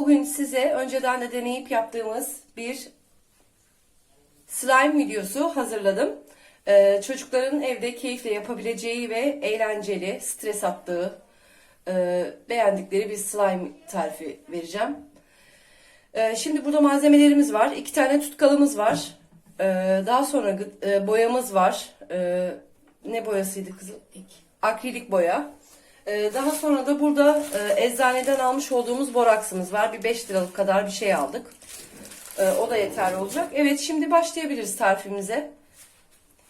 Bugün size önceden de deneyip yaptığımız bir slime videosu hazırladım. Ee, çocukların evde keyifle yapabileceği ve eğlenceli, stres attığı, e, beğendikleri bir slime tarifi vereceğim. Ee, şimdi burada malzemelerimiz var. İki tane tutkalımız var. Ee, daha sonra e, boyamız var. Ee, ne boyasıydı kızım? Akrilik boya. Ee, daha sonra da burada e, eczaneden almış olduğumuz boraksımız var. Bir 5 liralık kadar bir şey aldık. Ee, o da yeterli olacak. Evet şimdi başlayabiliriz tarifimize.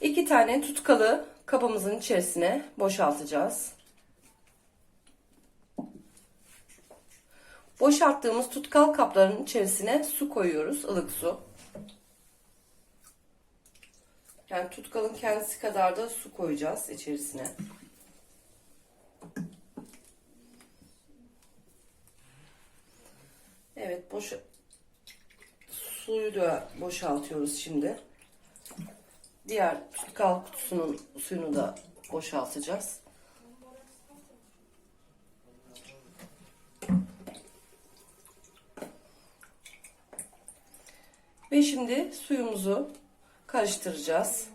İki tane tutkalı kabımızın içerisine boşaltacağız. Boşalttığımız tutkal kapların içerisine su koyuyoruz, ılık su. Yani tutkalın kendisi kadar da su koyacağız içerisine. Boş suyu da boşaltıyoruz şimdi. Diğer tutkal kutusunun suyunu da boşaltacağız. Ve şimdi suyumuzu karıştıracağız.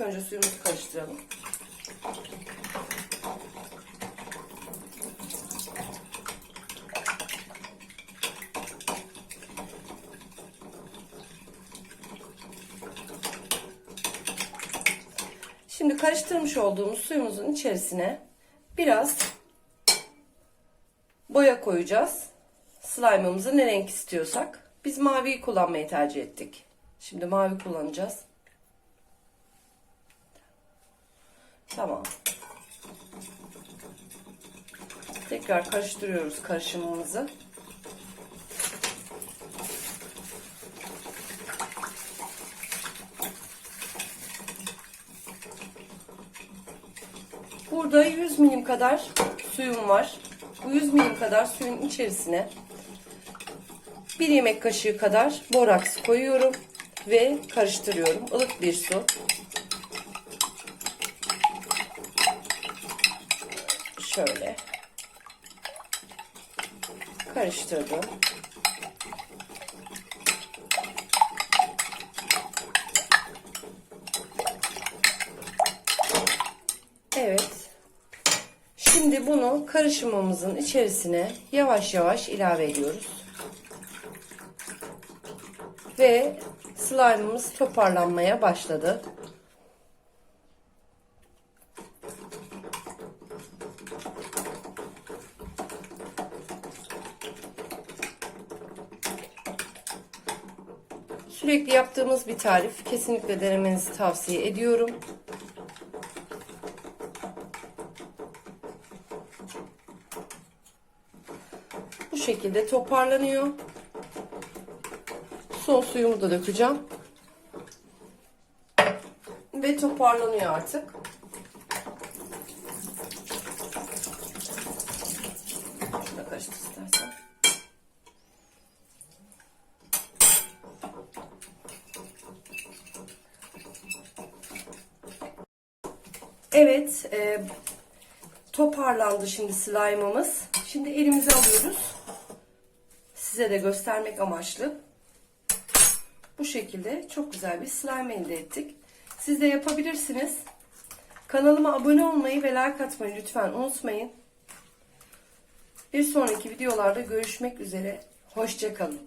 Önce suyumuzu karıştıralım. Şimdi karıştırmış olduğumuz suyumuzun içerisine biraz boya koyacağız. Slime'ımızı ne renk istiyorsak. Biz maviyi kullanmayı tercih ettik. Şimdi mavi kullanacağız. Tamam. Tekrar karıştırıyoruz karışımımızı. Burada 100 milim kadar suyum var. Bu 100 milim kadar suyun içerisine bir yemek kaşığı kadar boraks koyuyorum ve karıştırıyorum. Ilık bir su. Şöyle. Karıştırdım. Evet. Bunu karışımımızın içerisine yavaş yavaş ilave ediyoruz. Ve slime'ımız toparlanmaya başladı. Sürekli yaptığımız bir tarif. Kesinlikle denemenizi tavsiye ediyorum. Şekilde toparlanıyor. Son suyumu da dökeceğim. Ve toparlanıyor artık. Şunu da karıştır istersen. Evet, e, toparlandı şimdi slime'ımız. Şimdi elimize alıyoruz. Size de göstermek amaçlı. Bu şekilde çok güzel bir slime elde ettik. Siz de yapabilirsiniz. Kanalıma abone olmayı ve like atmayı lütfen unutmayın. Bir sonraki videolarda görüşmek üzere. Hoşçakalın.